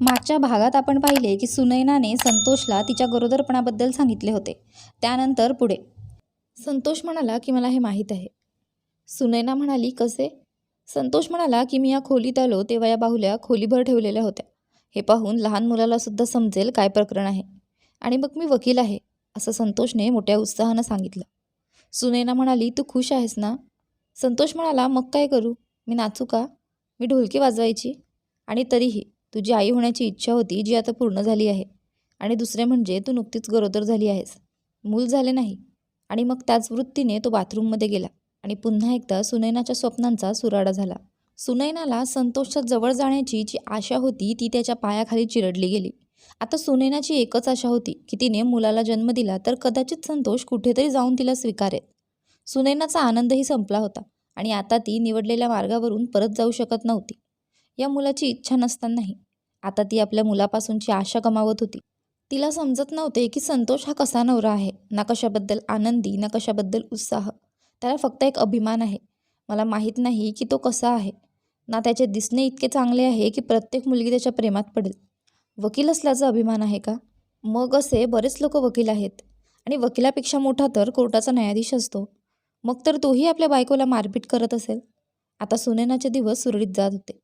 मागच्या भागात आपण पाहिले की सुनैनाने संतोषला तिच्या गरोदरपणाबद्दल सांगितले होते. त्यानंतर पुढे. संतोष म्हणाला की मला हे माहीत आहे. सुनैना म्हणाली कसे? संतोष म्हणाला की मी या खोलीत आलो तेव्हा या बाहुल्या खोलीभर ठेवलेल्या होत्या. हे पाहून लहान मुलाला सुद्धा समजेल काय प्रकरण आहे. आणि मग मी वकील आहे असं संतोषने मोठ्या उत्साहानं सांगितलं. सुनैना म्हणाली तू खुश आहेस ना? संतोष म्हणाला मग काय करू? मी नाचू का? मी ढोलकी वाजवायची? आणि तरीही तुझी आई होण्याची इच्छा होती जी आता पूर्ण झाली आहे. आणि दुसरे म्हणजे तू नुकतीच गरोदर झाली आहेस. मूल झाले नाही. आणि मग त्याच वृत्तीने तो बाथरूममध्ये गेला. आणि पुन्हा एकदा सुनैनाच्या स्वप्नांचा सुराडा झाला. सुनैनाला संतोषच्या जवळ जाण्याची जी आशा होती ती त्याच्या पायाखाली चिरडली गेली. आता सुनैनाची एकच आशा होती की तिने मुलाला जन्म दिला तर कदाचित संतोष कुठेतरी जाऊन तिला स्वीकारेल. सुनैनाचा आनंदही संपला होता आणि आता ती निवडलेल्या मार्गावरून परत जाऊ शकत नव्हती. या मुलाची इच्छा नसतानाही आता ती आपल्या मुलापासूनची आशा गमावत होती. तिला समजत नव्हते की संतोष हा कसा नवरा आहे. ना कशाबद्दल आनंदी ना कशाबद्दल उत्साह. त्याला फक्त एक अभिमान आहे. मला माहीत नाही की तो कसा आहे. ना त्याचे दिसणे इतके चांगले आहे की प्रत्येक मुलगी त्याच्या प्रेमात पडेल. वकील असल्याचा अभिमान आहे का? मग असे बरेच लोक वकील आहेत. आणि वकिलापेक्षा मोठा तर कोर्टाचा न्यायाधीश असतो. मग तर तोही आपल्या बायकोला मारपीट करत असेल. आता सुनेनाचे दिवस सुरळीत जात होते.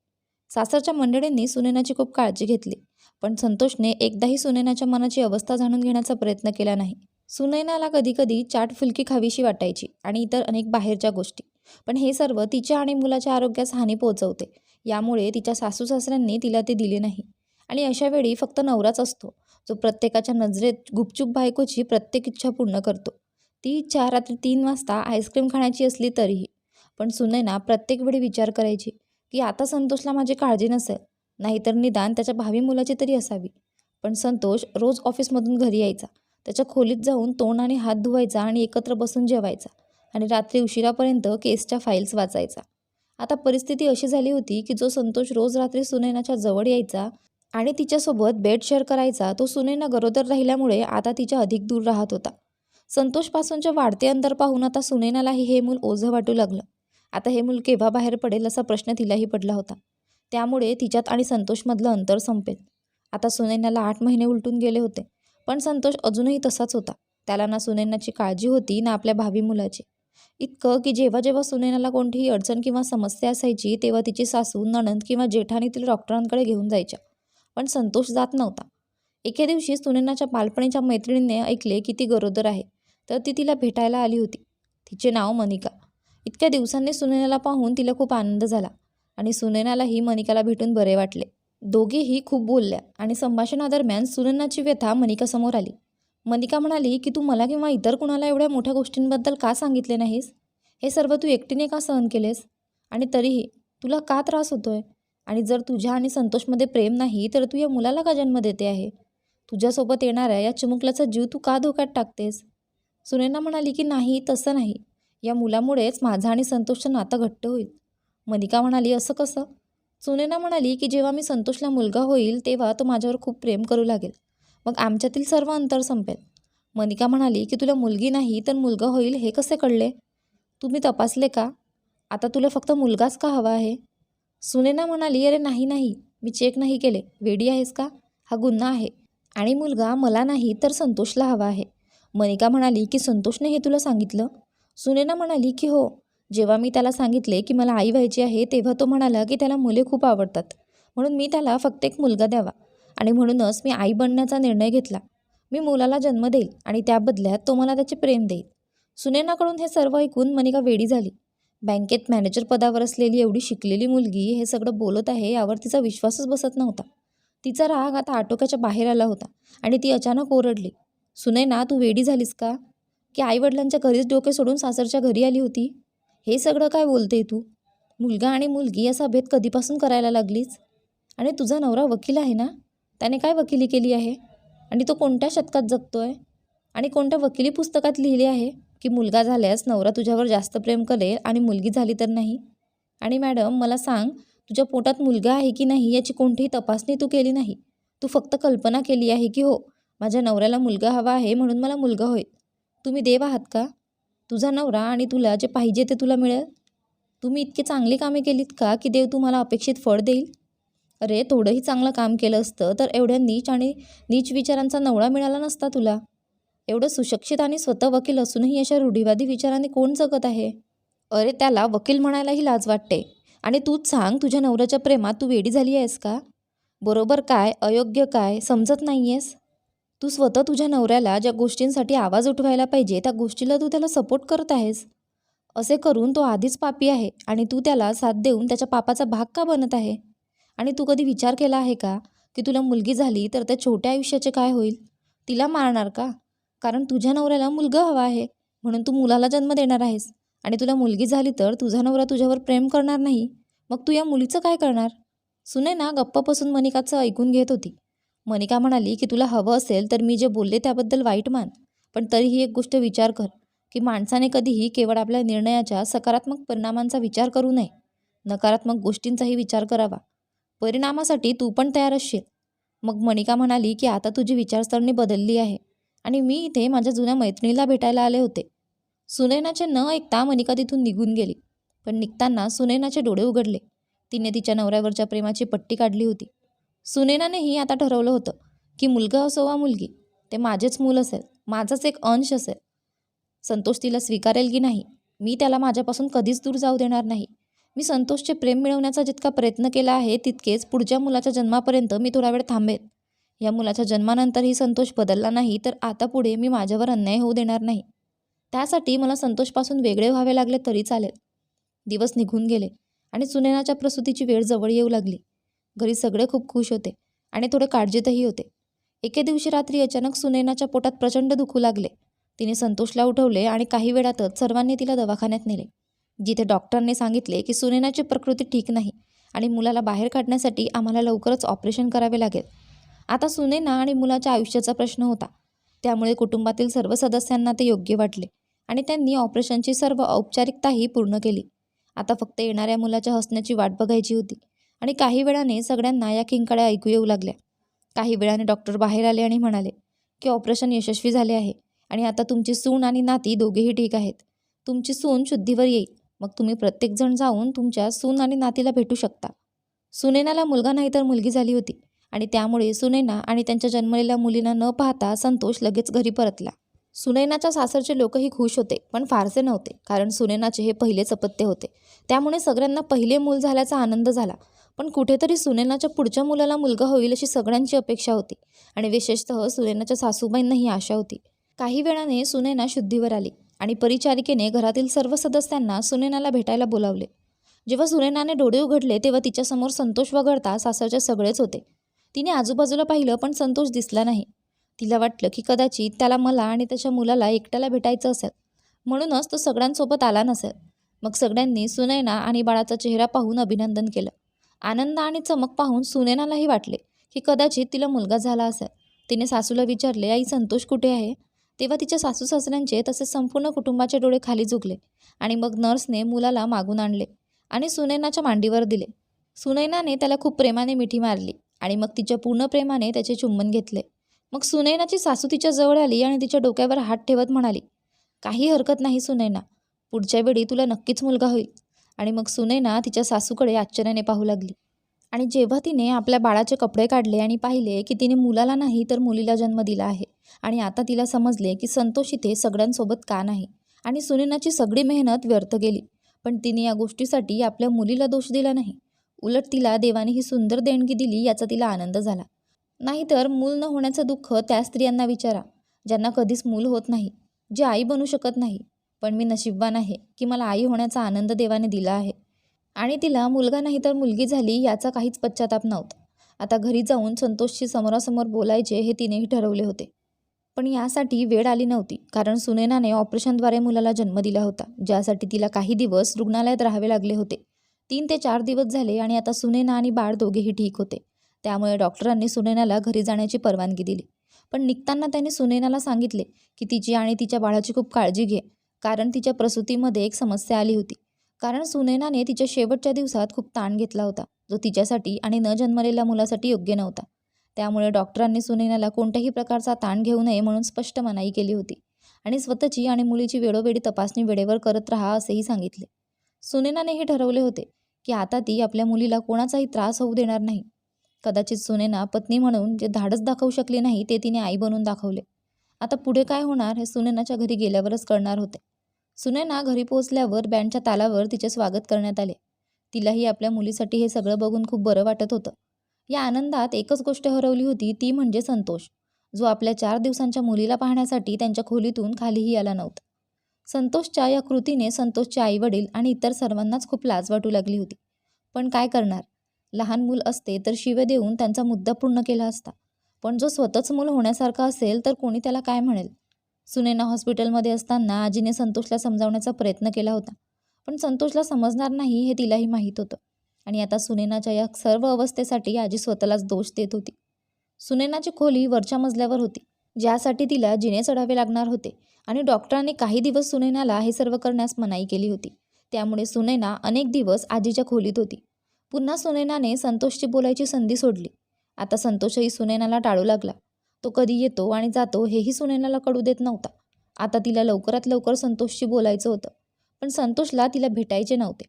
सासरच्या मंडळींनी सुनैनाची खूप काळजी घेतली पण संतोषने एकदाही सुनैनाच्या मनाची अवस्था जाणून घेण्याचा प्रयत्न केला नाही. सुनैनाला कधीकधी चाट फुलकी खावीशी वाटायची आणि इतर अनेक बाहेरच्या गोष्टी पण हे सर्व तिच्या आणि मुलाच्या आरोग्यास हानी पोहोचवते यामुळे तिच्या सासू सासऱ्यांनी तिला ते दिले नाही. आणि अशा वेळी फक्त नवराच असतो जो प्रत्येकाच्या नजरेत गुपचूप बायकोची प्रत्येक इच्छा पूर्ण करतो. ती इच्छा रात्री तीन वाजता आईस्क्रीम खाण्याची असली तरीही पण सुनैना प्रत्येक वेळी विचार करायची की आता संतोषला माझी काळजी नसेल. नाहीतर निदान त्याच्या भावी मुलाची तरी असावी. पण संतोष रोज ऑफिसमधून घरी यायचा. त्याच्या खोलीत जाऊन तोंड आणि हात धुवायचा आणि एकत्र बसून जेवायचा. आणि रात्री उशिरापर्यंत केसच्या फाईल्स वाचायचा. आता परिस्थिती अशी झाली होती की जो संतोष रोज रात्री सुनैनाच्या जवळ यायचा आणि तिच्यासोबत बेड शेअर करायचा तो सुनैना गरोदर राहिल्यामुळे आता तिच्या अधिक दूर राहत होता. संतोषपासूनचे वाढते अंतर पाहून आता सुनैनालाही हे मूल ओझं वाटू लागलं. आता हे मूल केव्हा बाहेर पडेल असा प्रश्न तिलाही पडला होता. त्यामुळे तिच्यात आणि संतोषमधलं अंतर संपेल. आता सुनैनाला आठ महिने उलटून गेले होते पण संतोष अजूनही तसाच होता. त्याला ना सुनैनाची काळजी होती ना आपल्या भावी मुलाची. इतकं की जेव्हा जेव्हा सुनैनाला कोणतीही अडचण किंवा समस्या असायची तेव्हा तिची सासू नणंद किंवा जेठानीतील डॉक्टरांकडे घेऊन जायच्या. पण संतोष जात नव्हता. एके दिवशी सुनैनाच्या बालपणीच्या मैत्रिणीने ऐकले की ती गरोदर आहे तर ती तिला भेटायला आली होती. तिचे नाव मनिका. इतक्या दिवसांनी सुनैनाला पाहून तिला खूप आनंद झाला आणि सुनैनालाही मनिकाला भेटून बरे वाटले. दोघेही खूप बोलल्या आणि संभाषणादरम्यान सुनैनाची व्यथा मनिकासमोर आली. मनिका म्हणाली की तू मला किंवा इतर कुणाला एवढ्या मोठ्या गोष्टींबद्दल का सांगितले नाहीस? हे सर्व तू एकटीने का सहन केलेस? आणि तरीही तुला का त्रास होतोय? आणि जर तुझ्या आणि संतोषमध्ये प्रेम नाही तर तू या मुलाला का जन्म देते आहे? तुझ्यासोबत येणाऱ्या या चिमुकल्याचा जीव तू का धोक्यात टाकतेस? सुनैना म्हणाली की नाही तसं नाही. या मुलामुळेच माझं आणि संतोषचं नातं घट्ट होईल. मनिका म्हणाली असं कसं? सुनेना म्हणाली की जेव्हा मी संतोषला मुलगा होईल तेव्हा तो माझ्यावर खूप प्रेम करू लागेल. मग आमच्यातील सर्व अंतर संपेल. मनिका म्हणाली की तुला मुलगी नाही तर मुलगा होईल हे कसे कळले? तुम्ही तपासले का? आता तुला फक्त मुलगाच का हवा आहे? सुनेना म्हणाली अरे नाही नाही. मी चेक नाही केले. वेडी आहेस का? हा गुन्हा आहे. आणि मुलगा मला नाही तर संतोषला हवा आहे. मनिका म्हणाली की संतोषने हे तुला सांगितलं? सुनैना म्हणाली की हो जेव्हा मी त्याला सांगितले की मला आई व्हायची आहे तेव्हा तो म्हणाला की त्याला मुले खूप आवडतात. म्हणून मी त्याला फक्त एक मुलगा द्यावा. आणि म्हणूनच मी आई बनण्याचा निर्णय घेतला. मी मुलाला जन्म देईल आणि त्या बदल्यात तो मला त्याचे प्रेम देईल. सुनैनाकडून हे सर्व ऐकून मनिका वेडी झाली. बँकेत मॅनेजर पदावर असलेली एवढी शिकलेली मुलगी हे सगळं बोलत आहे यावर तिचा विश्वासच बसत नव्हता. तिचा राग आता आटोक्याच्या बाहेर आला होता आणि ती अचानक ओरडली. सुनैना तू वेडी झालीस का? की आईवडिलांच्या घरीच डोके सोडून सासरच्या घरी आली होती? हे सगळं काय बोलते तू? मुलगा आणि मुलगी असा भेद कधीपासून करायला लागलीच? आणि तुझा नवरा वकील आहे ना? त्याने काय वकिली केली आहे? आणि तो कोणत्या शतकात जगतो आहे आणि कोणत्या वकिली पुस्तकात लिहिले आहे की मुलगा झाल्यास नवरा तुझ्यावर जास्त प्रेम करेल आणि मुलगी झाली तर नाही? आणि मॅडम मला सांग तुझ्या पोटात मुलगा आहे की नाही याची कोणतीही तपासणी तू केली नाही? तू फक्त कल्पना केली आहे की हो माझ्या नवऱ्याला मुलगा हवा आहे म्हणून मला मुलगा होईल तुम्ही देव आहात का? तुझा नवरा आणि तुला जे पाहिजे ते तुला मिळेल? तुम्ही इतकी चांगली कामे केलीत का की देव तुम्हाला अपेक्षित फळ देईल? अरे थोडंही चांगलं काम केलं असतं तर एवढ्या नीच आणि नीच विचारांचा नवळा मिळाला नसता तुला. एवढं सुशिक्षित आणि स्वतः वकील असूनही अशा रूढीवादी विचारांनी कोण जगत आहे? अरे त्याला वकील म्हणायलाही लाज वाटते. आणि तूच सांग तुझ्या नवऱ्याच्या प्रेमात तू वेडी झाली आहेस का? बरोबर काय? अयोग्य काय? समजत नाही आहेस तू स्वतः तुझ्या नवऱ्याला ज्या गोष्टींसाठी आवाज उठवायला पाहिजे त्या गोष्टीला तू त्याला सपोर्ट करत आहेस. असे करून तो आधीच पापी आहे आणि तू त्याला साथ देऊन त्याच्या पापाचा भाग का बनत आहे? आणि तू कधी विचार केला आहे का की तुला मुलगी झाली तर त्या छोट्या आयुष्याचे काय होईल? तिला मारणार का? कारण तुझ्या नवऱ्याला मुलगा हवा आहे म्हणून तू मुलाला जन्म देणार आहेस. आणि तुला मुलगी झाली तर तुझा नवरा तुझ्यावर प्रेम करणार नाही. मग तू या मुलीचं काय करणार? सुने ना गप्पापासून मनिकाचं ऐकून घेत होती. मनिका म्हणाली की तुला हवं असेल तर मी जे बोलले त्याबद्दल वाईट मान पण तरीही एक गोष्ट विचार कर की माणसाने कधीही केवळ आपल्या निर्णयाच्या सकारात्मक परिणामांचा विचार करू नये. नकारात्मक गोष्टींचाही विचार करावा. परिणामासाठी तू पण तयार असशील. मग मनिका म्हणाली की आता तुझी विचारसरणी बदलली आहे आणि मी इथे माझ्या जुन्या मैत्रिणीला भेटायला आले होते. सुनैनाचे न ऐकता मनिका तिथून निघून गेली. पण निघताना सुनैनाचे डोळे उघडले. तिने तिच्या नवऱ्यावरच्या प्रेमाची पट्टी काढली होती. सुनेनानेही आता ठरवलं होतं की मुलगा असो वा मुलगी ते माझेच मूल असेल माझाच एक अंश असेल. संतोष तिला स्वीकारेल की नाही मी त्याला माझ्यापासून कधीच दूर जाऊ देणार नाही. मी संतोषचे प्रेम मिळवण्याचा जितका प्रयत्न केला आहे तितकेच पुढच्या मुलाच्या जन्मापर्यंत मी थोडा वेळ थांबेन या मुलाच्या जन्मानंतरही संतोष बदलला नाही तर आता पुढे मी माझ्यावर अन्याय होऊ देणार नाही. त्यासाठी मला संतोषपासून वेगळे व्हावे लागले तरी चालेल. दिवस निघून गेले आणि सुनेनाच्या प्रसूतीची वेळ जवळ येऊ लागली. घरी सगळे खूप खुश होते आणि थोडे काळजीतही होते. एके दिवशी रात्री अचानक सुनैनाच्या पोटात प्रचंड दुखू लागले. तिने संतोषला उठवले आणि काही वेळातच सर्वांनी तिला दवाखान्यात नेले. जिथे डॉक्टरांनी सांगितले की सुनैनाची प्रकृती ठीक नाही आणि मुलाला बाहेर काढण्यासाठी आम्हाला लवकरच ऑपरेशन करावे लागेल. आता सुनैना आणि मुलाच्या आयुष्याचा प्रश्न होता. त्यामुळे कुटुंबातील सर्व सदस्यांना ते योग्य वाटले आणि त्यांनी ऑपरेशनची सर्व औपचारिकताही पूर्ण केली. आता फक्त येणाऱ्या मुलाच्या हसण्याची वाट बघायची होती. आणि काही वेळाने सगळ्यांना या किंकाळ्या ऐकू येऊ लागल्या. काही वेळाने डॉक्टर बाहेर आले आणि म्हणाले की ऑपरेशन यशस्वी झाले आहे आणि आता तुमची सून आणि नाती दोघेही ठीक आहेत. तुमची सून शुद्धीवर येईल. मग तुम्ही प्रत्येकजण जाऊन तुमच्या सून आणि नातीला भेटू शकता. सुनैनाला मुलगा नाही तर मुलगी झाली होती आणि त्यामुळे सुनैना आणि त्यांच्या जन्मलेल्या मुलींना न पाहता संतोष लगेच घरी परतला. सुनैनाच्या सासरचे लोकही खुश होते पण फारसे नव्हते कारण सुनैनाचे हे पहिलेच अपत्य होते. त्यामुळे सगळ्यांना पहिले मूल झाल्याचा आनंद झाला. पण कुठेतरी सुनैनाच्या पुढच्या मुलाला मुलगा होईल अशी सगळ्यांची अपेक्षा होती. आणि विशेषतः सुनेनाच्या सासूबाईंना ही आशा होती. काही वेळाने सुनैना शुद्धीवर आली आणि परिचारिकेने घरातील सर्व सदस्यांना सुनैनाला भेटायला बोलावले. जेव्हा सुनेनाने डोळे उघडले तेव्हा तिच्यासमोर संतोष वगळता सासरचे सगळेच होते. तिने आजूबाजूला पाहिलं पण संतोष दिसला नाही. तिला वाटलं की कदाचित त्याला मला आणि त्याच्या मुलाला एकट्याला भेटायचं असेल. म्हणूनच तो सगळ्यांसोबत आला नसेल. मग सगळ्यांनी सुनैना आणि बाळाचा चेहरा पाहून अभिनंदन केलं. आनंद आणि चमक पाहून सुनैनालाही वाटले की कदाचित तिला मुलगा झाला असेल. तिने सासूला विचारले आई संतोष कुठे आहे? तेव्हा तिच्या सासू सासऱ्यांचे तसेच संपूर्ण कुटुंबाचे डोळे खाली झुकले आणि मग नर्सने मुलाला मागून आणले आणि सुनैनाच्या मांडीवर दिले. सुनैनाने त्याला खूप प्रेमाने मिठी मारली आणि मग तिच्या पूर्ण प्रेमाने त्याचे चुंबन घेतले. मग सुनैनाची सासू तिच्या जवळ आली आणि तिच्या डोक्यावर हात ठेवत म्हणाली काही हरकत नाही सुनैना. पुढच्या वेळी तुला नक्कीच मुलगा होईल. आणि मग सुनैना तिच्या सासूकडे आश्चर्याने पाहू लागली. आणि जेव्हा तिने आपल्या बाळाचे कपडे काढले आणि पाहिले की तिने मुलाला नाही तर मुलीला जन्म दिला आहे. आणि आता तिला समजले की संतोष इथे सगळ्यांसोबत का नाही. आणि सुनैनाची सगळी मेहनत व्यर्थ गेली. पण तिने या गोष्टीसाठी आपल्या मुलीला दोष दिला नाही. उलट तिला देवाने ही सुंदर देणगी दिली याचा तिला आनंद झाला. नाहीतर मूल न होण्याचं दुःख त्या स्त्रियांना विचारा ज्यांना कधीच मूल होत नाही जे आई बनू शकत नाही. पण मी नशीबवान आहे की मला आई होण्याचा आनंद देवाने दिला आहे. आणि तिला मुलगा नाही तर मुलगी झाली याचा काहीच पश्चाताप नव्हता. आता घरी जाऊन संतोषशी समोरासमोर बोलायचे हे तिनेही ठरवले होते. पण यासाठी वेळ आली नव्हती कारण सुनैनाने ऑपरेशनद्वारे मुलाला जन्म दिला होता ज्यासाठी तिला काही दिवस रुग्णालयात राहावे लागले होते. तीन ते चार दिवस झाले आणि आता सुनैना आणि बाळ दोघेही ठीक होते. त्यामुळे डॉक्टरांनी सुनैनाला घरी जाण्याची परवानगी दिली. पण निघताना त्यांनी सुनैनाला सांगितले की तिची आणि तिच्या बाळाची खूप काळजी घे. कारण तिच्या प्रसूतीमध्ये एक समस्या आली होती. कारण सुनैनाने तिच्या शेवटच्या दिवसात खूप ताण घेतला होता जो तिच्यासाठी आणि न जन्मलेल्या मुलासाठी योग्य नव्हता. त्यामुळे डॉक्टरांनी सुनैनाला कोणत्याही प्रकारचा ताण घेऊ नये म्हणून स्पष्ट मनाई केली होती आणि स्वतःची आणि मुलीची वेळोवेळी तपासणी वेळेवर करत राहा असेही सांगितले. सुनैनाने हे ठरवले होते की आता ती आपल्या मुलीला कोणाचाही त्रास होऊ देणार नाही. कदाचित सुनेना पत्नी म्हणून जे धाडस दाखवू शकली नाही ते तिने आई बनून दाखवले. आता पुढे काय होणार हे सुनेनाच्या घरी गेल्यावरच कळणार होते. सुनेना घरी पोहोचल्यावर बँडच्या तालावर तिचे स्वागत करण्यात आले. तिलाही आपल्या मुलीसाठी हे सगळं बघून खूप बरं वाटत होतं. या आनंदात एकच गोष्ट हरवली होती ती म्हणजे संतोष. जो आपल्या चार दिवसांच्या मुलीला पाहण्यासाठी त्यांच्या खोलीतून खालीही आला नव्हता. संतोषच्या या कृतीने संतोषचे आईवडील आणि इतर सर्वांनाच खूप लाज वाटू लागली होती. पण काय करणार? लहान मूल असते तर शिवे देऊन त्यांचा मुद्दा पूर्ण केला असता. पण जो स्वतःच मूल होण्यासारखा असेल तर कोणी त्याला काय म्हणेल? सुनेना हॉस्पिटलमध्ये असताना आजीने संतोषला समजावण्याचा प्रयत्न केला होता. पण संतोषला समजणार नाही हे तिलाही माहीत होतं. आणि आता सुनेनाच्या या सर्व अवस्थेसाठी आजी स्वतःलाच दोष देत होती. सुनेनाची खोली वरच्या मजल्यावर होती ज्यासाठी तिला जिने चढावे लागणार होते. आणि डॉक्टरांनी काही दिवस सुनैनाला हे सर्व करण्यास मनाई केली होती. त्यामुळे सुनैना अनेक दिवस आजीच्या खोलीत होती. पुन्हा सुनेनाने संतोषची बोलायची संधी सोडली. आता संतोषही सुनैनाला टाळू लागला. तो कधी येतो आणि जातो हेही सुनैनाला कळू देत नव्हता. आता तिला लवकरात लवकर संतोषशी बोलायचं होतं. पण संतोषला तिला भेटायचे नव्हते.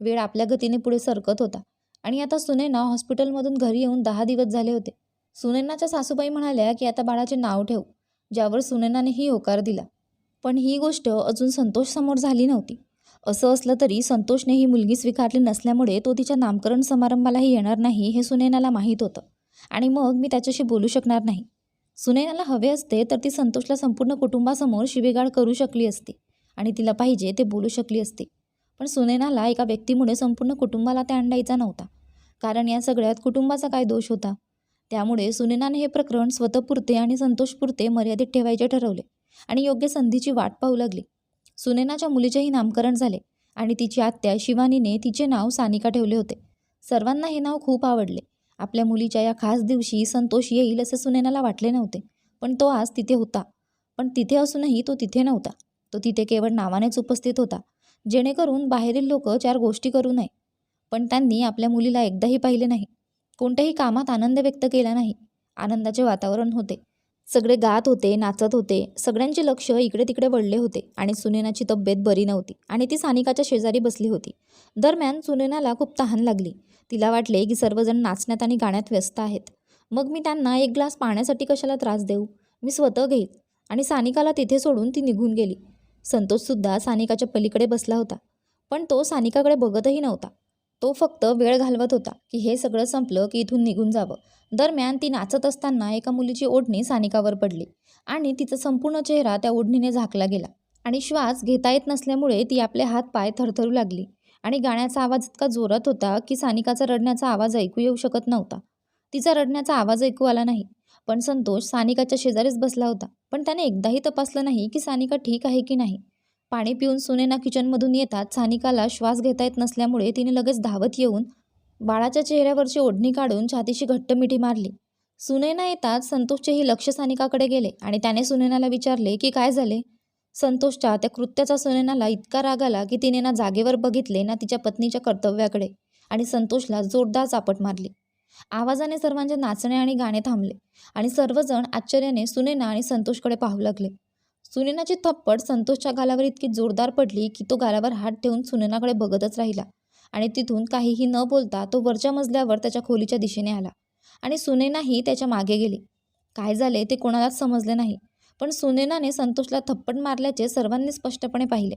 वेळ आपल्या गतीने पुढे सरकत होता. आणि आता सुनैना हॉस्पिटलमधून घरी येऊन दहा दिवस झाले होते. सुनैनाच्या सासूबाई म्हणाल्या की आता बाळाचे नाव ठेव ज्यावर सुनैनानेही होकार दिला. पण ही गोष्ट अजून संतोषसमोर झाली नव्हती. असं असलं तरी संतोषने ही मुलगी स्वीकारली नसल्यामुळे तो तिच्या नामकरण समारंभालाही येणार नाही हे सुनैनाला माहीत होतं. आणि मग मी त्याच्याशी बोलू शकणार नाही. सुनैनाला हवे असते तर ती संतोषला संपूर्ण कुटुंबासमोर शिवेगाळ करू शकली असती आणि तिला पाहिजे ते बोलू शकली असती. पण सुनैनाला एका व्यक्तीमुळे संपूर्ण कुटुंबाला त्या अंडायचा नव्हता. कारण या सगळ्यात कुटुंबाचा काय दोष होता? त्यामुळे सुनैनाने हे प्रकरण स्वतःपुरते आणि संतोषपुरते मर्यादित ठेवायचे ठरवले आणि योग्य संधीची वाट पाहू लागली. सुनेनाच्या मुलीचेही नामकरण झाले आणि तिची आत्या शिवानीने तिचे नाव सानिका ठेवले होते. सर्वांना हे नाव खूप आवडले. आपल्या मुलीच्या या खास दिवशी संतोष येईल असे सुनेनाला वाटले नव्हते. पण तो आज तिथे होता. पण तिथे असूनही तो तिथे नव्हता. तो तिथे केवळ नावानेच उपस्थित होता. जेणेकरून बाहेरील लोक चार गोष्टी करू नये. पण त्यांनी आपल्या मुलीला एकदाही पाहिले नाही. कोणत्याही कामात आनंद व्यक्त केला नाही. आनंदाचे वातावरण होते. सगळे गात होते नाचत होते. सगळ्यांचे लक्ष इकडे तिकडे वळले होते आणि सुनेनाची तब्येत बरी नव्हती आणि ती सानिकाच्या शेजारी बसली होती. दरम्यान सुनेनाला खूप तहान लागली. तिला वाटले की सर्वजण नाचण्यात आणि गाण्यात व्यस्त आहेत. मग मी त्यांना एक ग्लास पाण्यासाठी कशाला त्रास देऊ? मी स्वतः घेईल आणि सानिकाला तिथे सोडून ती निघून गेली. संतोषसुद्धा सानिकाच्या पलीकडे बसला होता. पण तो सानिकाकडे बघतही नव्हता. तो फक्त वेळ घालवत होता की हे सगळं संपलं की इथून निघून जावं. दरम्यान ती नाचत असताना एका मुलीची ओढणी सानिकावर पडली आणि तिचा संपूर्ण चेहरा त्या ओढणीने झाकला गेला आणि श्वास घेता येत नसल्यामुळे ती आपले हात पाय थरथरू लागली आणि गाण्याचा आवाज इतका जोरात होता की सानिकाचा रडण्याचा आवाज ऐकू येऊ शकत नव्हता. तिचा रडण्याचा आवाज ऐकू आला नाही पण संतोष सानिकाच्या शेजारीच बसला होता पण त्याने एकदाही तपासलं नाही की सानिका ठीक आहे की नाही. पाणी पिऊन सुनेना किचनमधून येतात सानिकाला श्वास घेता येत नसल्यामुळे तिने लगेच धावत येऊन बाळाच्या चेहऱ्यावरची ओढणी काढून छातीशी घट्ट मिठी मारली. सुनेना येताच संतोषचेही लक्ष सानिकाकडे गेले आणि त्याने सुनेनाला विचारले की काय झाले? संतोषच्या त्या कृत्याचा सुनेनाला इतका राग आला की तिने ना जागेवर बघितले ना तिच्या पत्नीच्या कर्तव्याकडे आणि संतोषला जोरदार चापट मारली. आवाजाने सर्वांचे नाचणे आणि गाणे थांबले आणि सर्वजण आश्चर्याने सुनेना आणि संतोषकडे पाहू लागले. सुनेनाची थप्पड संतोषच्या गालावर इतकी जोरदार पडली की तो गालावर हात ठेवून सुनेनाकडे बघतच राहिला. आणि तिथून काहीही न बोलता तो वरच्या मजल्यावर त्याच्या खोलीच्या दिशेने आला. आणि सुनेनाही त्याच्यामागे गेली. काय झाले ते कोणालाच समजले नाही. पण सुनेनाने संतोषला थप्पड मारल्याचे सर्वांनी स्पष्टपणे पाहिले.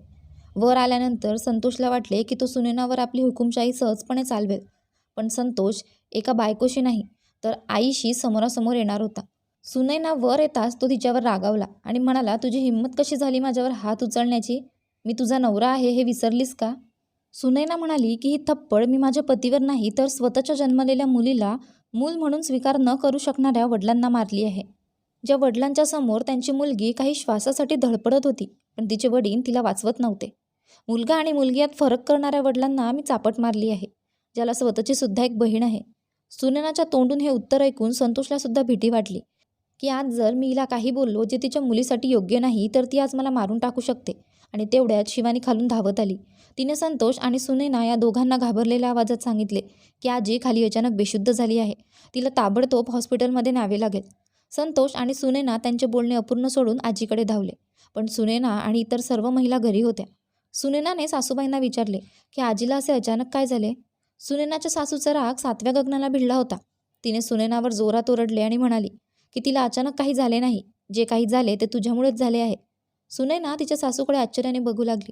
वर आल्यानंतर संतोषला वाटले की तो सुनेनावर आपली हुकुमशाही सहजपणे चालवेल. पण संतोष एका बायकोशी नाही तर आईशी समोरासमोर येणार होता. सुनैना वर येताच तो तिच्यावर रागावला आणि म्हणाला तुझी हिंमत कशी झाली माझ्यावर हात उचलण्याची? मी तुझा नवरा आहे हे विसरलीस का? सुनैना म्हणाली की ही थप्पड मी माझ्या पतीवर नाही तर स्वतःच्या जन्मलेल्या मुलीला मूल म्हणून स्वीकार न करू शकणाऱ्या वडिलांना मारली आहे. ज्या वडिलांच्या समोर त्यांची मुलगी काही श्वासासाठी धडपडत होती पण तिचे वडील तिला वाचवत नव्हते. मुलगा आणि मुलगी यात फरक करणाऱ्या वडिलांना मी चापट मारली आहे ज्याला स्वतःची सुद्धा एक बहीण आहे. सुनैनाच्या तोंडून हे उत्तर ऐकून संतोषला सुद्धा भीती वाटली. की आज जर मी हिला काही बोललो जे तिच्या मुलीसाठी योग्य नाही तर ती आज मला मारून टाकू शकते. आणि तेवढ्यात शिवानी खालून धावत आली. तिने संतोष आणि सुनैना या दोघांना घाबरलेल्या आवाजात सांगितले की आजी खाली अचानक बेशुद्ध झाली आहे. तिला ताबडतोब हॉस्पिटलमध्ये न्यावे लागेल. संतोष आणि सुनेना त्यांचे बोलणे अपूर्ण सोडून आजीकडे धावले. पण सुनैना आणि इतर सर्व महिला घरी होत्या. सुनेनाने सासूबाईंना विचारले की आजीला असे अचानक काय झाले? सुनेनाच्या सासूचा राग सातव्या गगनाला भिडला होता. तिने सुनैनावर जोरात ओरडले आणि म्हणाली की तिला अचानक काही झाले नाही. जे काही झाले ते तुझ्यामुळेच झाले आहे. सुनैना तिच्या सासूकडे आश्चर्याने बघू लागली.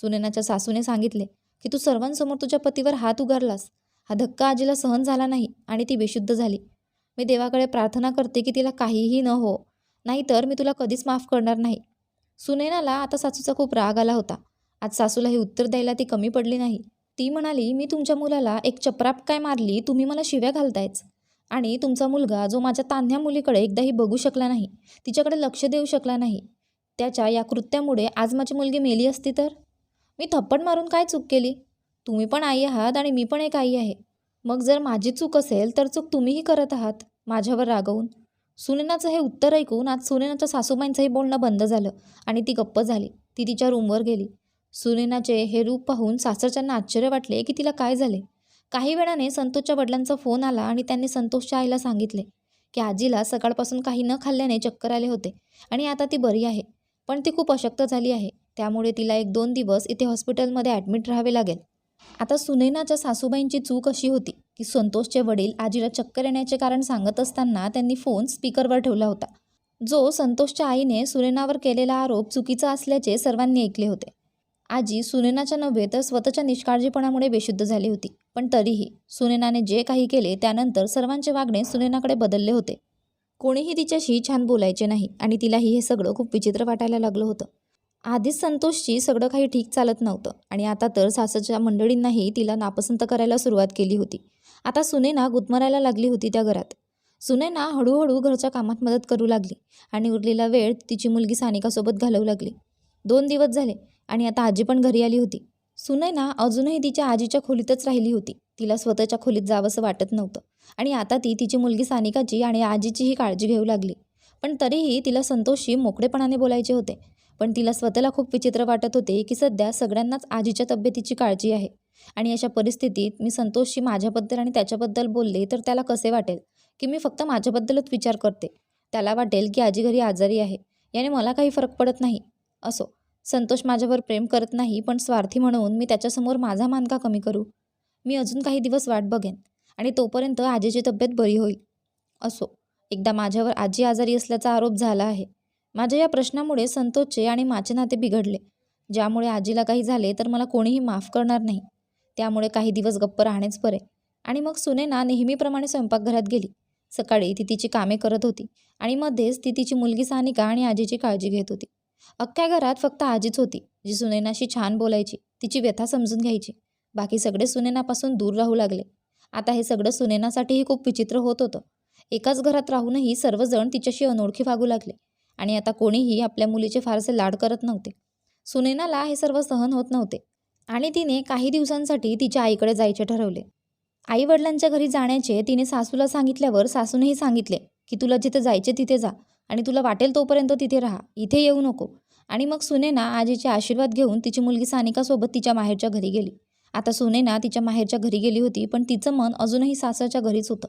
सुनैनाच्या सासूने सांगितले की तू सर्वांसमोर तुझ्या पतीवर हात उगारलास. हा धक्का आजीला सहन झाला नाही आणि ती बेशुद्ध झाली. मी देवाकडे प्रार्थना करते की तिला काहीही न हो. नाहीतर मी तुला कधीच माफ करणार नाही. सुनैनाला आता सासूचा खूप राग आला होता. आज सासूला हे उत्तर द्यायला ती कमी पडली नाही. ती म्हणाली मी तुमच्या मुलाला एक चपराप काय मारली? तुम्ही मला शिव्या घालतायच. आणि तुमचा मुलगा जो माझ्या तान्ह्या मुलीकडे एकदाही बघू शकला नाही तिच्याकडे लक्ष देऊ शकला नाही त्याच्या या कृत्यामुळे आज माझी मुलगी मेली असती तर? मी थप्पड मारून काय चूक केली? तुम्ही पण आई आहात आणि मी पण एक आई आहे. मग जर माझी चूक असेल तर चूक तुम्हीही करत आहात माझ्यावर रागवून. सुनेनाचं हे उत्तर ऐकून आज सुनेनाच्या सासूबाईंचंही बोलणं बंद झालं आणि ती गप्प झाली. ती तिच्या रूमवर गेली. सुनेनाचे हे रूप पाहून सासरच्यांना आश्चर्य वाटले की तिला काय झाले. काही वेळाने संतोषच्या वडिलांचा फोन आला आणि त्यांनी संतोषच्या आईला सांगितले की आजीला सकाळपासून काही न खाल्ल्याने चक्कर आले होते आणि आता ती बरी आहे पण ती खूप अशक्त झाली आहे. त्यामुळे तिला एक दोन दिवस इथे हॉस्पिटलमध्ये ॲडमिट राहावे लागेल. आता सुनैनाच्या सासूबाईंची चूक अशी होती की संतोषचे वडील आजीला चक्कर येण्याचे कारण सांगत असताना त्यांनी फोन स्पीकरवर ठेवला होता. जो संतोषच्या आईने सुनैनावर केलेला आरोप चुकीचा असल्याचे सर्वांनी ऐकले होते. आजी सुनेनाच्या नव्हे तर स्वतःच्या निष्काळजीपणामुळे बेशुद्ध झाली होती. पण तरीही सुनेनाने जे काही केले त्यानंतर सर्वांचे वागणे सुनेनाकडे बदलले होते. कोणीही तिच्याशी छान बोलायचे नाही आणि तिलाही हे सगळं खूप विचित्र वाटायला लागलं होतं. आधीच संतोषची सगळं काही ठीक चालत नव्हतं आणि आता तर सासरच्या मंडळींनाही तिला नापसंत करायला सुरुवात केली होती. आता सुनेना गुदमरायला लागली होती त्या घरात. सुनेना हळूहळू घरच्या कामात मदत करू लागली आणि उरलेला वेळ तिची मुलगी सानिकासोबत घालवू लागली. दोन दिवस झाले. आणि आता आजी पण घरी आली होती. सुनैना अजूनही तिच्या आजीच्या खोलीतच राहिली होती. तिला स्वतःच्या खोलीत जावंसं वाटत नव्हतं. आणि आता ती तिची मुलगी सानिकाची आणि आजीचीही काळजी घेऊ लागली. पण तरीही तिला संतोषशी मोकळेपणाने बोलायचे होते. पण तिला स्वतःला खूप विचित्र वाटत होते की सध्या सगळ्यांनाच आजीच्या तब्येतीची काळजी आहे. आणि अशा परिस्थितीत मी संतोषशी माझ्याबद्दल आणि त्याच्याबद्दल बोलले तर त्याला कसे वाटेल? की मी फक्त माझ्याबद्दलच विचार करते? त्याला वाटेल की आजी घरी आजारी आहे. याने मला काही फरक पडत नाही. असो. संतोष माझ्यावर प्रेम करत नाही पण स्वार्थी म्हणून मी त्याच्यासमोर माझा मानका कमी करू. मी अजून काही दिवस वाट बघेन आणि तोपर्यंत आजीची तब्येत बरी होईल. असो एकदा माझ्यावर आजी आजारी असल्याचा आरोप झाला आहे. माझ्या या प्रश्नामुळे संतोषचे आणि माझे नाते बिघडले. ज्यामुळे आजीला काही झाले तर मला कोणीही माफ करणार नाही. त्यामुळे काही दिवस गप्प राहणेच बरे. आणि मग सुनेना नेहमीप्रमाणे स्वयंपाकघरात गेली. सकाळी ती तिची कामे करत होती आणि मध्येच ती तिची मुलगी सानिका आणि आजीची काळजी घेत होती. अख्ख्या घरात फक्त आजीच होती जी सुनैनाशी छान बोलायची तिची व्यथा समजून घ्यायची. बाकी सगळे सुनैनापासून दूर राहू लागले. आता हे सगळं सुनैनासाठीही खूप विचित्र होत होतं. एकाच घरात राहूनही सर्वजण तिच्याशी अनोळखी वागू लागले. आणि आता कोणीही आपल्या मुलीचे फारसे लाड करत नव्हते. सुनैनाला हे सर्व सहन होत नव्हते. आणि तिने काही दिवसांसाठी तिच्या आईकडे जायचे ठरवले. आई वडिलांच्या घरी जाण्याचे तिने सासूला सांगितल्यावर सासूनेही सांगितले की तुला जिथे जायचे तिथे जा. आणि तुला वाटेल तोपर्यंत तिथे राहा. इथे येऊ नको. आणि मग सुनेना आजीचे आशीर्वाद घेऊन तिची मुलगी सानिकासोबत तिच्या माहेरच्या घरी गेली. आता सुनेना तिच्या माहेरच्या घरी गेली होती पण तिचं मन अजूनही सासरच्या घरीच होतं.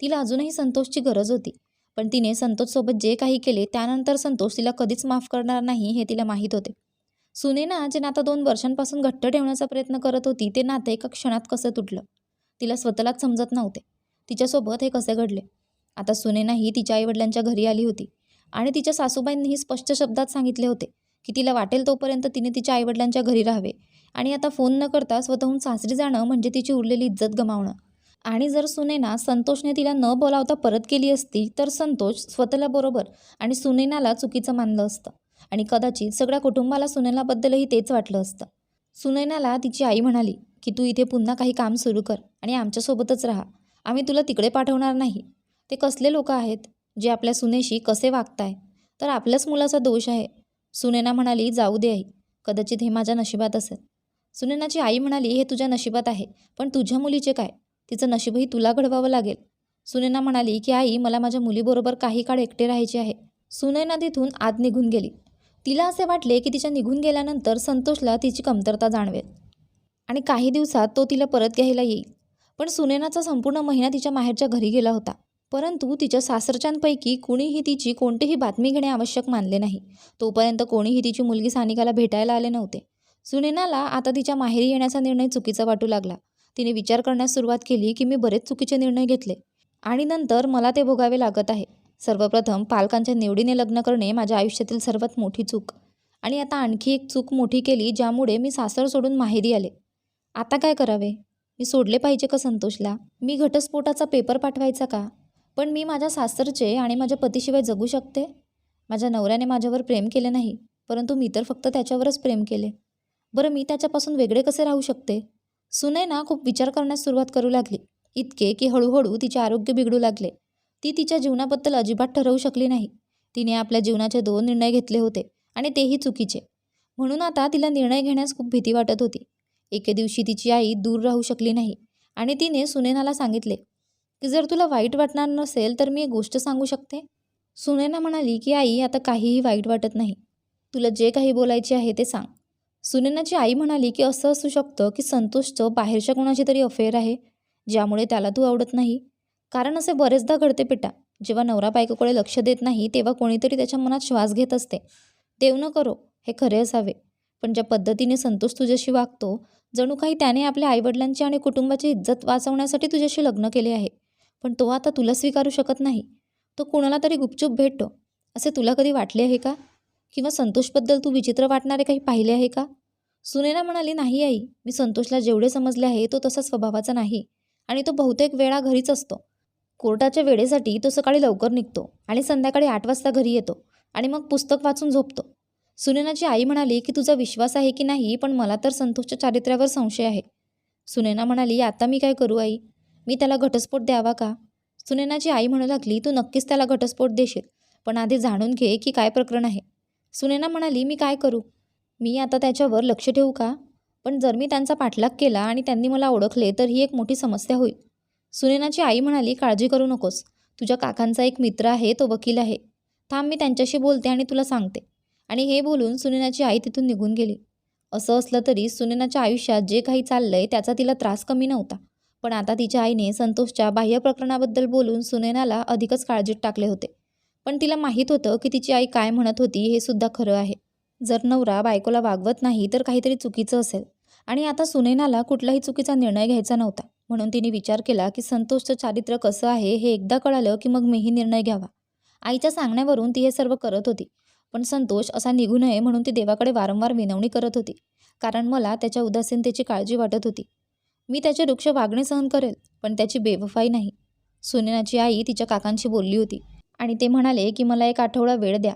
तिला अजूनही संतोषची गरज होती. पण तिने संतोषसोबत जे काही केले त्यानंतर संतोष तिला कधीच माफ करणार नाही हे तिला माहीत होते. सुनेना जे नातं दोन वर्षांपासून घट्ट ठेवण्याचा प्रयत्न करत होती ते नातं एका क्षणात कसं तुटलं? तिला स्वतःलाच समजत नव्हते. तिच्यासोबत हे कसे घडले? आता सुनेनाही तिच्या आईवडिलांच्या घरी आली होती. आणि तिच्या सासूबाईंनीही स्पष्ट शब्दात सांगितले होते की तिला वाटेल तोपर्यंत तिने तिच्या आईवडिलांच्या घरी राहावे. आणि आता फोन न करता स्वतःहून सासरी जाणं म्हणजे तिची उरलेली इज्जत गमावणं. आणि जर सुनेना संतोषने तिला न बोलावता परत केली असती तर संतोष स्वतःला बरोबर आणि सुनेनाला चुकीचं मानलं असतं. आणि कदाचित सगळ्या कुटुंबाला सुनैनाबद्दलही तेच वाटलं असतं. सुनैनाला तिची आई म्हणाली की तू इथे पुन्हा काही काम सुरू कर आणि आमच्यासोबतच राहा. आम्ही तुला तिकडे पाठवणार नाही. ते कसले लोक आहेत? जे आपल्या सुनेशी कसे वागताय? तर आपल्याच मुलाचा दोष आहे. सुनेना म्हणाली जाऊ दे आई कदाचित हे माझ्या नशिबात असेल. सुनेनाची आई म्हणाली हे तुझ्या नशिबात आहे पण तुझ्या मुलीचे काय? तिचं नशीबही तुला घडवावं लागेल. सुनेना म्हणाली की आई मला माझ्या मुलीबरोबर काही काळ एकटे राहायचे आहे. सुनैना तिथून आत निघून गेली. तिला असे वाटले की तिच्या निघून गेल्यानंतर संतोषला तिची कमतरता जाणवेल. आणि काही दिवसात तो तिला परत घ्यायला येईल. पण सुनैनाचा संपूर्ण महिना तिच्या माहेरच्या घरी गेला होता. परंतु तिच्या सासरच्यांपैकी कुणीही तिची कोणतीही बातमी घेणे आवश्यक मानले नाही. तोपर्यंत कोणीही तिची मुलगी सानिकाला भेटायला आले नव्हते. सुनेनाला आता तिच्या माहेरी येण्याचा निर्णय चुकीचा वाटू लागला. तिने विचार करण्यास सुरुवात केली की मी बरेच चुकीचे निर्णय घेतले. आणि नंतर मला ते भोगावे लागत आहे. सर्वप्रथम पालकांच्या निवडीने लग्न करणे माझ्या आयुष्यातील सर्वात मोठी चूक. आणि आता आणखी एक चूक मोठी केली ज्यामुळे मी सासर सोडून माहेरी आले. आता काय करावे? मी सोडले पाहिजे का संतोषला? मी घटस्फोटाचा पेपर पाठवायचा का? पण मी माझ्या सासरचे आणि माझ्या पतीशिवाय जगू शकते? माझ्या नवऱ्याने माझ्यावर प्रेम केले नाही परंतु मी तर फक्त त्याच्यावरच प्रेम केले. बरं मी त्याच्यापासून वेगळे कसे राहू शकते? सुनैना खूप विचार करण्यास सुरुवात करू लागली. इतके की हळूहळू तिचे आरोग्य बिघडू लागले. ती तिच्या जीवनाबद्दल अजिबात ठरवू शकली नाही. तिने आपल्या जीवनाचे दोन निर्णय घेतले होते आणि तेही चुकीचे. म्हणून आता तिला निर्णय घेण्यास खूप भीती वाटत होती. एके दिवशी तिची आई दूर राहू शकली नाही आणि तिने सुनेनाला सांगितले की जर तुला वाईट वाटणार नसेल तर मी एक गोष्ट सांगू शकते. सुनेना म्हणाली की आई आता काहीही वाईट वाटत नाही. तुला जे काही बोलायचे आहे ते सांग. सुनेनाची आई म्हणाली की असं असू शकतं की संतोषचं बाहेरच्या कोणाची तरी अफेअर आहे ज्यामुळे त्याला तू आवडत नाही. कारण असे बरेचदा घडते पिटा. जेव्हा नवरा बायकोकडे लक्ष देत नाही तेव्हा कोणीतरी त्याच्या मनात श्वास घेत असते. देव न करो हे खरे असावे. पण ज्या पद्धतीने संतोष तुझ्याशी वागतो जणू काही त्याने आपल्या आईवडिलांची आणि कुटुंबाची इज्जत वाचवण्यासाठी तुझ्याशी लग्न केले आहे. पण तो आता तुला स्वीकारू शकत नाही. तो कुणाला तरी गुपचूप भेटतो. असे तुला कधी वाटले आहे का? किंवा संतोषबद्दल तू विचित्र वाटणारे काही पाहिले आहे का? सुनेना म्हणाली नाही आई मी संतोषला जेवढे समजले आहे तो तसा स्वभावाचा नाही. आणि तो बहुतेक वेळा घरीच असतो. कोर्टाच्या वेळेसाठी तो सकाळी लवकर निघतो आणि संध्याकाळी आठ वाजता घरी येतो आणि मग पुस्तक वाचून झोपतो. सुनेनाची आई म्हणाली की तुझा विश्वास आहे की नाही पण मला तर संतोषच्या चारित्र्यावर संशय आहे. सुनेना म्हणाली आता मी काय करू आई? मी त्याला घटस्फोट द्यावा का? सुनेनाची आई म्हणू लागली तू नक्कीच त्याला घटस्फोट देशील पण आधी जाणून घे की काय प्रकरण आहे. सुनेना म्हणाली मी काय करू? मी आता त्याच्यावर लक्ष ठेवू का? पण जर मी त्यांचा पाठलाग केला आणि त्यांनी मला ओळखले तर ही एक मोठी समस्या होईल. सुनेनाची आई म्हणाली काळजी करू नकोस. तुझ्या काकांचा एक मित्र आहे तो वकील आहे. थांब मी त्यांच्याशी बोलते आणि तुला सांगते. आणि हे बोलून सुनेनाची आई तिथून निघून गेली. असं असलं तरी सुनेनाच्या आयुष्यात जे काही चाललंय त्याचा तिला त्रास कमी नव्हता. पण आता तिच्या आईने संतोषच्या बाह्य प्रकरणाबद्दल बोलून सुनेनाला अधिकच काळजीत टाकले होते. पण तिला माहीत होतं की तिची आई काय म्हणत होती हे सुद्धा खरं आहे. जर नवरा बायकोला वागवत नाही तर काहीतरी चुकीचं असेल. आणि आता सुनैनाला कुठलाही चुकीचा निर्णय घ्यायचा नव्हता. म्हणून तिने विचार केला की संतोषचं चारित्र्य कसं आहे हे एकदा कळालं की मग मीही निर्णय घ्यावा. आईच्या सांगण्यावरून ती हे सर्व करत होती. पण संतोष असा निघू नये म्हणून ती देवाकडे वारंवार विनवणी करत होती. कारण मला त्याच्या उदासीनतेची काळजी वाटत होती. मी त्याचे वृक्ष वागणे सहन करेल पण त्याची बेवफाई नाही. सुनेनाची आई तिच्या काकांशी बोलली होती आणि ते म्हणाले की मला एक आठवडा वेळ द्या.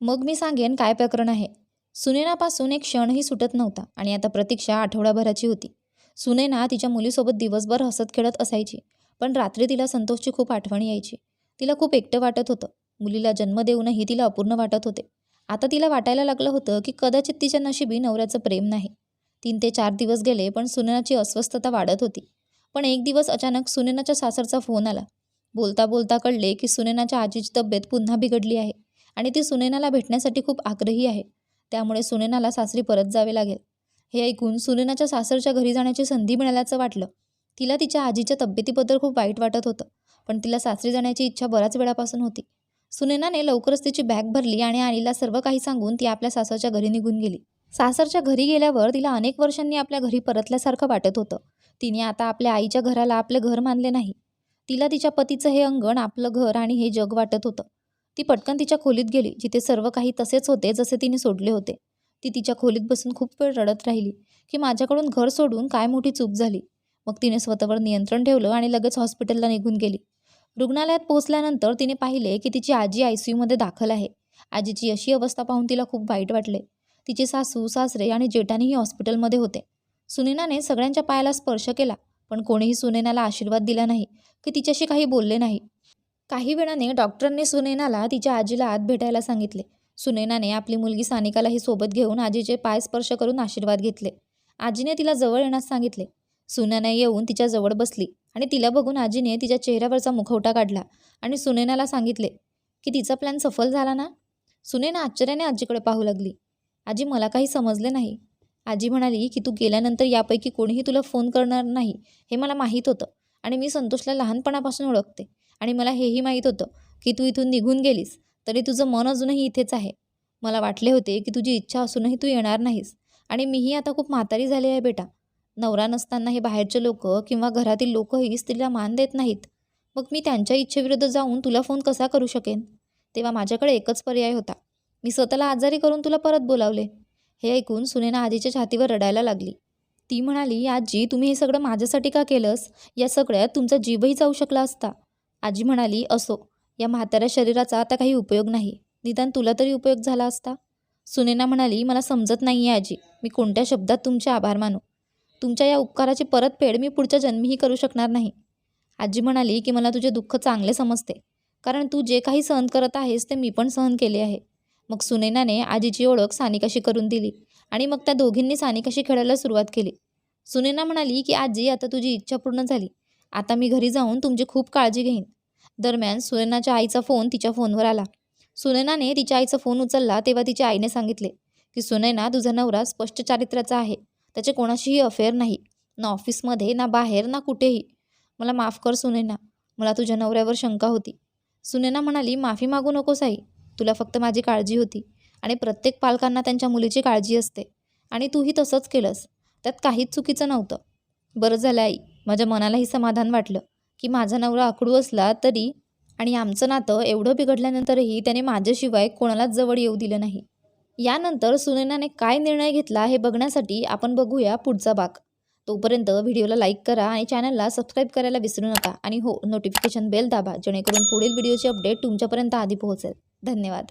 मग मी सांगेन काय प्रकरण आहे. सुनेनापासून एक क्षणही सुटत नव्हता आणि आता प्रतीक्षा आठवडाभराची होती. सुनेना तिच्या मुलीसोबत दिवसभर हसत खेळत असायची पण रात्री तिला संतोषची खूप आठवण यायची. तिला खूप एकटं वाटत होतं. मुलीला जन्म देऊनही तिला अपूर्ण वाटत होते. आता तिला वाटायला लागलं होतं की कदाचित तिच्या नशिबी नवऱ्याचं प्रेम नाही. तीन ते चार दिवस गेले पण सुनेनाची अस्वस्थता वाढत होती. पण एक दिवस अचानक सुनेनाच्या सासरचा फोन आला. बोलता बोलता कळले की सुनेनाच्या आजीची तब्येत पुन्हा बिघडली आहे आणि ती सुनेनाला भेटण्यासाठी खूप आग्रही आहे. त्यामुळे सुनेनाला सासरी परत जावे लागेल. हे ऐकून सुनेनाच्या सासरच्या घरी जाण्याची संधी मिळाल्याचं वाटलं. तिला तिच्या आजीच्या तब्येतीबद्दल खूप वाईट वाटत होतं पण तिला सासरी जाण्याची इच्छा बऱ्याच वेळापासून होती. सुनेनाने लवकरच तिची बॅग भरली आणि आईला सर्व काही सांगून ती आपल्या सासरच्या घरी निघून गेली. सासरच्या घरी गेल्यावर तिला अनेक वर्षांनी आपल्या घरी परतल्यासारखं वाटत होतं. तिने आता आपल्या आईच्या घराला आपले घर मानले नाही. तिला तिच्या पतीचं हे अंगण आपलं घर आणि हे जग वाटत होतं. ती पटकन तिच्या खोलीत गेली जिथे सर्व काही तसेच होते जसे तिने सोडले होते. ती तिच्या खोलीत बसून खूप वेळ रडत राहिली की माझ्याकडून घर सोडून काय मोठी चूक झाली. मग तिने स्वतःवर नियंत्रण ठेवलं आणि लगेच हॉस्पिटलला निघून गेली. रुग्णालयात पोहोचल्यानंतर तिने पाहिले की तिची आजी आय सी यूमध्ये दाखल आहे. आजीची अशी अवस्था पाहून तिला खूप वाईट वाटले. तिचे सासू सासरे आणि जेठानीही हॉस्पिटलमध्ये होते. सुनेनाने सगळ्यांच्या पायाला स्पर्श केला पण कोणीही सुनेनाला आशीर्वाद दिला नाही की तिच्याशी काही बोलले नाही. काही वेळाने डॉक्टरांनी सुनेनाला तिच्या आजीला आत भेटायला सांगितले. सुनेनाने आपली मुलगी सानिकालाही सोबत घेऊन आजीचे पाय स्पर्श करून आशीर्वाद घेतले. आजीने तिला जवळ येण्यास सांगितले. सुनेना येऊन तिच्या जवळ बसली आणि तिला बघून आजीने तिच्या चेहऱ्यावरचा मुखवटा काढला आणि सुनेनाला सांगितले की तिचा प्लॅन सफल झाला ना? सुनेना आश्चर्याने आजीकडे पाहू लागली. आजी मला काही समजले नाही. आजी म्हणाली की तू गेल्यानंतर यापैकी कोणीही तुला फोन करणार नाही हे मला माहीत होतं आणि मी संतोषला लहानपणापासून ओळखते. आणि मला हेही माहीत होतं की तू इथून निघून गेलीस तरी तुझं मन अजूनही इथेच आहे. मला वाटले होते की तुझी इच्छा असूनही तू येणार नाहीस. आणि मीही आता खूप म्हातारी झाली आहे बेटा. नवरा नसताना हे बाहेरचे लोक किंवा घरातील लोकही स्त्रीला मान देत नाहीत. मग मी त्यांच्या इच्छेविरुद्ध जाऊन तुला फोन कसा करू शकेन? तेव्हा माझ्याकडे एकच पर्याय होता. मी स्वतःला आजारी करून तुला परत बोलावले. हे ऐकून सुनेना आजीच्या छातीवर रडायला लागली. ती म्हणाली आजी तुम्ही हे सगळं माझ्यासाठी का केलंस? या सगळ्यात तुमचा जीवही जाऊ शकला असता. आजी म्हणाली असो. या म्हाताऱ्या शरीराचा आता काही उपयोग नाही. निदान तुला तरी उपयोग झाला असता. सुनेना म्हणाली मला समजत नाही आहे आजी. मी कोणत्या शब्दात तुमचे आभार मानू? तुमच्या या उपकाराची परतफेड मी पुढच्या जन्मीही करू शकणार नाही. आजी म्हणाली की मला तुझे दुःख चांगले समजते. कारण तू जे काही सहन करत आहेस ते मी पण सहन केले आहे. मग सुनैनाने आजीची ओळख सानिकाशी करून दिली? आणि मग त्या दोघींनी सानिकाशी खेळायला सुरुवात केली? सुनैना म्हणाली की आजी आता तुझी इच्छा पूर्ण झाली. आता मी घरी जाऊन तुमची खूप काळजी घेईन. दरम्यान सुनैनाच्या आईचा फोन तिच्या फोनवर आला. सुनैनाने तिच्या आईचा फोन उचलला तेव्हा तिच्या आईने सांगितले की सुनैना तुझा नवरा स्पष्ट चारित्र्याचा आहे. त्याचे कोणाशीही अफेअर नाही. ना ऑफिसमध्ये ना बाहेर ना कुठेही. मला माफ कर सुनैना. मला तुझ्या नवऱ्यावर शंका होती. सुनैना म्हणाली माफी मागू नकोस आई. तुला फक्त माझी काळजी होती आणि प्रत्येक पालकांना त्यांच्या मुलीची काळजी असते आणि तूही तसंच केलंस. त्यात काहीच चुकीचं नव्हतं. बरं झालं आई माझ्या मनालाही समाधान वाटलं की माझा नवरा आकडू असला तरी आणि आमचं नातं एवढं बिघडल्यानंतरही त्याने माझ्याशिवाय कोणालाच जवळ येऊ दिलं नाही. यानंतर सुनैनाने काय निर्णय घेतला हे बघण्यासाठी आपण बघूया पुढचा भाग. तोपर्यंत व्हिडिओला लाईक करा आणि चॅनलला सबस्क्राईब करायला विसरू नका आणि हो नोटिफिकेशन बेल दाबा जेणेकरून पुढील व्हिडिओचे अपडेट तुमच्यापर्यंत आधी पोहोचेल. धन्यवाद.